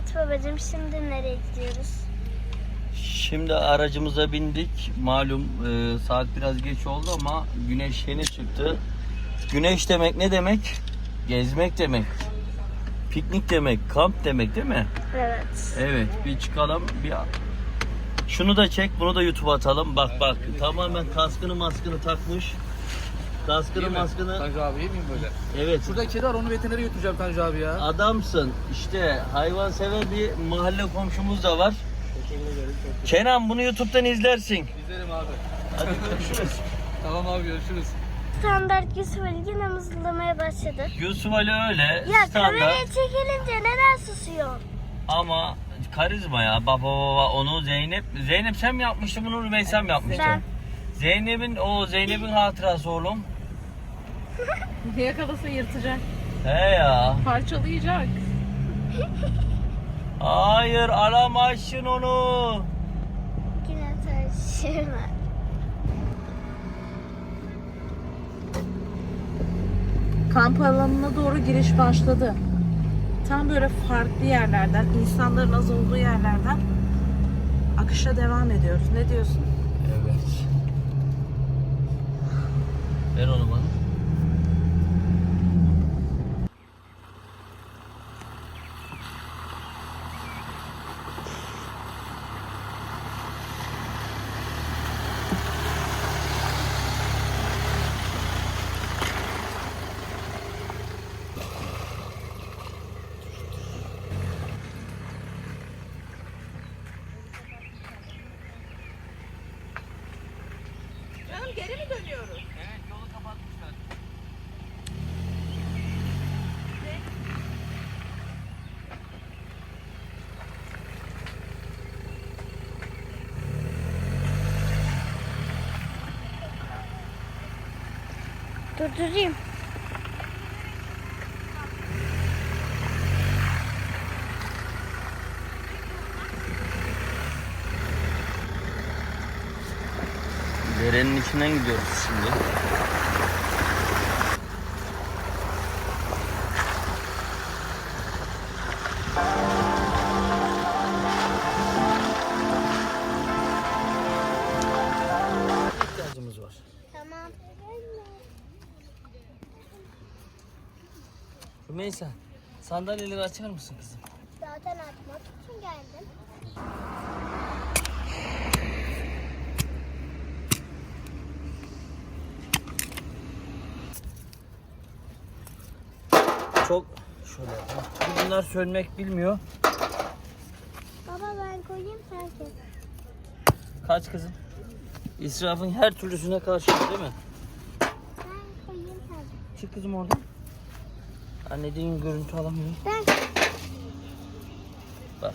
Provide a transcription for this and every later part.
Evet babacığım şimdi nereye gidiyoruz? Şimdi aracımıza bindik. Malum e, saat biraz geç oldu ama güneş yeni çıktı. Güneş demek ne demek? Gezmek demek. Piknik demek, kamp demek değil mi? Evet. Evet, bir çıkalım. Bir şunu da çek, bunu da YouTube'a atalım. Bak bak, tamamen kaskını maskını takmış. Kaskını maskını. Tanju abi iyi miyim böyle? Evet. Şurada kedi var onu veterinere götüreceğim Tanju abi ya. Adamsın. İşte hayvan sever bir mahalle komşumuz da var. Kenan bunu YouTube'dan izlersin. İzlerim abi. Hadi görüşürüz. Tamam abi görüşürüz. Standart Yusuf Ali yine mızıldamaya başladı. Yusuf Ali öyle Ya standart kameraya çekilince neden susuyor? ama karizma ya baba baba onu Zeynep Zeynep sen mi yapmıştın bunu Rümeysa mı yapmıştı? Ben. Zeynep'in o Zeynep'in hatırası oğlum. Yakalasa yırtacak. He ya. Parçalayacak. Hayır alamazsın onu. Yine tartışırlar. Kamp alanına doğru giriş başladı. Tam böyle farklı yerlerden, insanların az olduğu yerlerden akışa devam ediyoruz. Ne diyorsun? Evet. Ver onu bana. Canım geri mi dönüyoruz? Durdurayım. Derenin içinden gidiyoruz şimdi. Rümeysa, sandalyeleri açar mısın kızım? Zaten atmak için geldim. Çok şöyle yapalım. Bunlar sönmek bilmiyor. Baba ben koyayım sen kes. Kaç kızım? İsrafın her türlüsüne karşı değil mi? Ben koyayım sen. Çık kızım oradan. Anneciğin görüntü alamıyor. Ben Bak.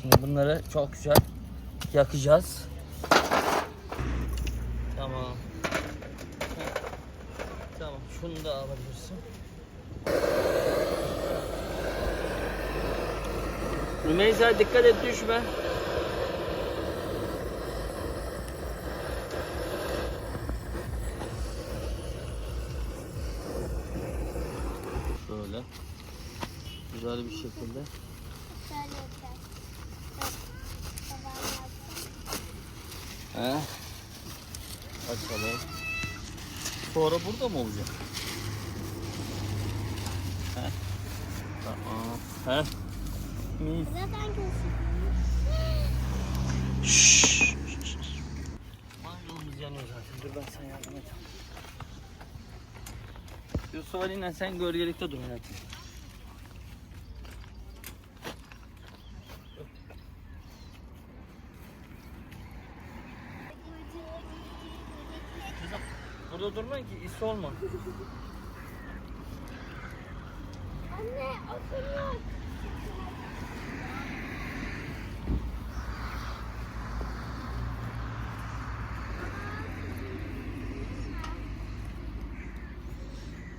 Şimdi bunları çok güzel yakacağız. Tamam. Tamam. Şunu da alabilirsin. Rümeysa dikkat et düşme. Güzel bir şekilde. He? Açalım. Sonra burada mı olacak? He? Tamam. He? Mis. Zaten gözüküyor. Şşş. Mangalımız yanıyor zaten. Dur ben sana yardım edeyim. Yusuf Ali'yle sen gölgelikte dur hayatım. Burada durmayın ki is olma. Anne.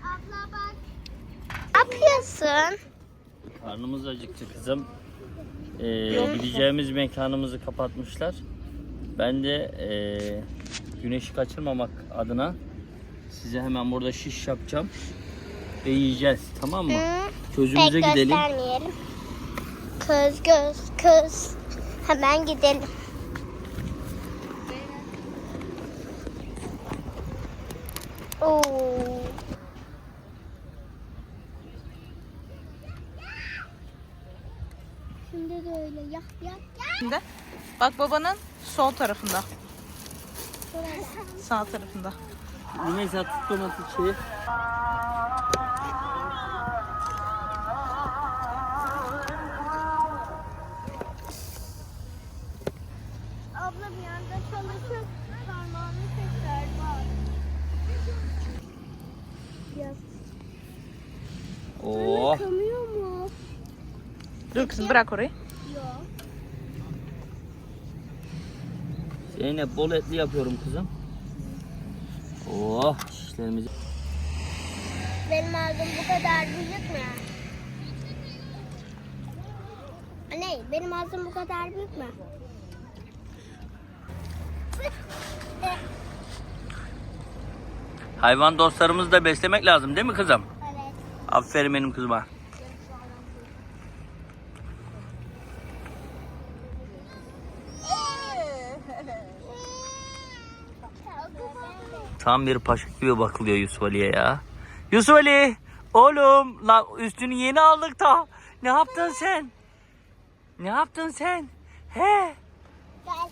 Abla bak. Ne yapıyorsun? Karnımız acıktı kızım. Ee, gideceğimiz mekanımızı kapatmışlar. Ben de ee, güneşi kaçırmamak adına size hemen burada şiş yapacağım ve yiyeceğiz tamam mı? Çözümüze Pek gidelim. göstermeyelim. Kız göz kız. Hemen gidelim. Oo. Şimdi bak babanın sol tarafında. Sağ tarafında. Güneş tutmaması şeyi. Abla bir yanda çalışıyor. Parmağını tekrar var. Yap. Oo. Dur kızım bırak orayı. Yok. Zeynep bol etli yapıyorum kızım. Oh şişlerimizi. Benim ağzım bu kadar büyük mü? Ne? Benim ağzım bu kadar büyük mü? Hayvan dostlarımızı da beslemek lazım değil mi kızım? Evet. Aferin benim kızıma. Tam bir paşa gibi bakılıyor Yusuf Ali'ye ya. Yusuf Ali! Oğlum! La üstünü yeni aldık da. Ne yaptın sen? Ne yaptın sen? He? Gel.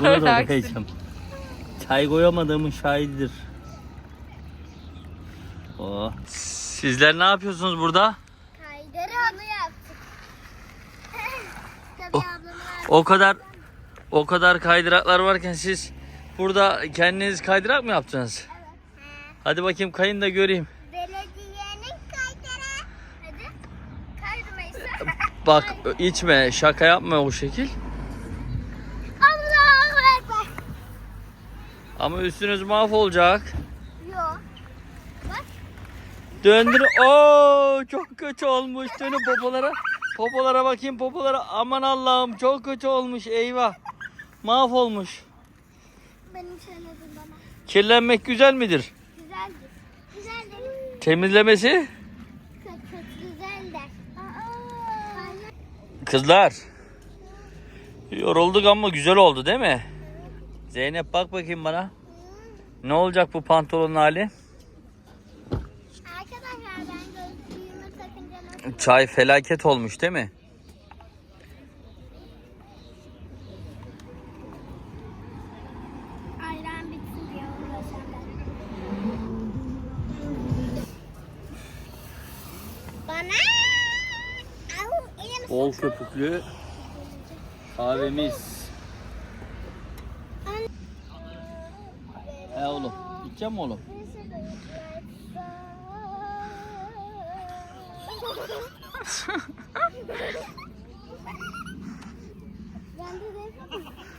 Bunu da Relax. Çay koyamadığımın şahididir. Oh. Sizler ne yapıyorsunuz burada? Kaydarı onu yaptık. Tabii ablamın O kadar o kadar kaydıraklar varken siz burada kendiniz kaydırak mı yaptınız? Hadi bakayım kayın da göreyim. belediyenin kaydarı. Hadi. Kaydımayız. Bak içme şaka yapma o şekil. Ama üstünüz mahvolacak. Yok. Bak. Döndür. Oo çok kötü olmuş. Dönün popolara. Popolara bakayım popolara. Aman Allah'ım çok kötü olmuş. Eyvah. Mahvolmuş. Benim söyledim bana. Kirlenmek güzel midir? Güzeldir. Güzeldir. Temizlemesi? Kötü güzel. Aa. Kızlar. Yorulduk ama güzel oldu değil mi? Zeynep bak bakayım bana. Ne olacak bu pantolonun hali? Arkadaşlar ben gözlüğümü takınca? Çay felaket olmuş değil mi? Bol köpüklü kahvemiz. He oğlum. Gideceğim mi oğlum? Ben de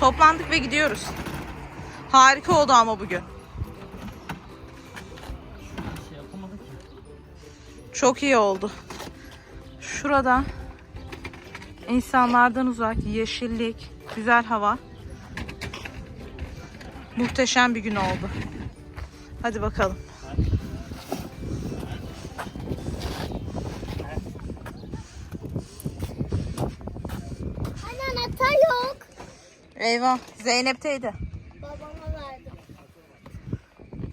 Toplandık ve gidiyoruz. Harika oldu ama bugün. Çok iyi oldu. Şurada insanlardan uzak, yeşillik, güzel hava. Muhteşem bir gün oldu. Hadi bakalım. Eyvah, Zeynep'teydi. Babama verdim.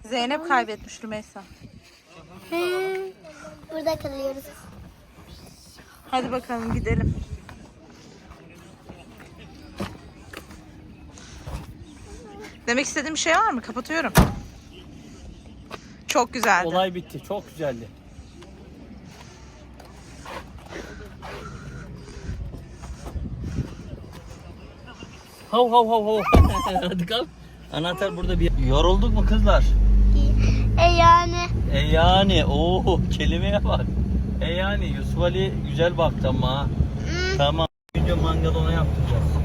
Zeynep kaybetmiş Rümeysa. He. Burada kalıyoruz. Hadi bakalım gidelim. Demek istediğim bir şey var mı? Kapatıyorum. Çok güzeldi. Olay bitti. Çok güzeldi. Hav hav hav hav. Hadi kalk. Anahtar burada bir... Yorulduk mu kızlar? E yani. E yani. Oo kelimeye bak. E yani Yusuf Ali güzel baktı ama. Tamam. Önce mangalı ona yaptıracağız.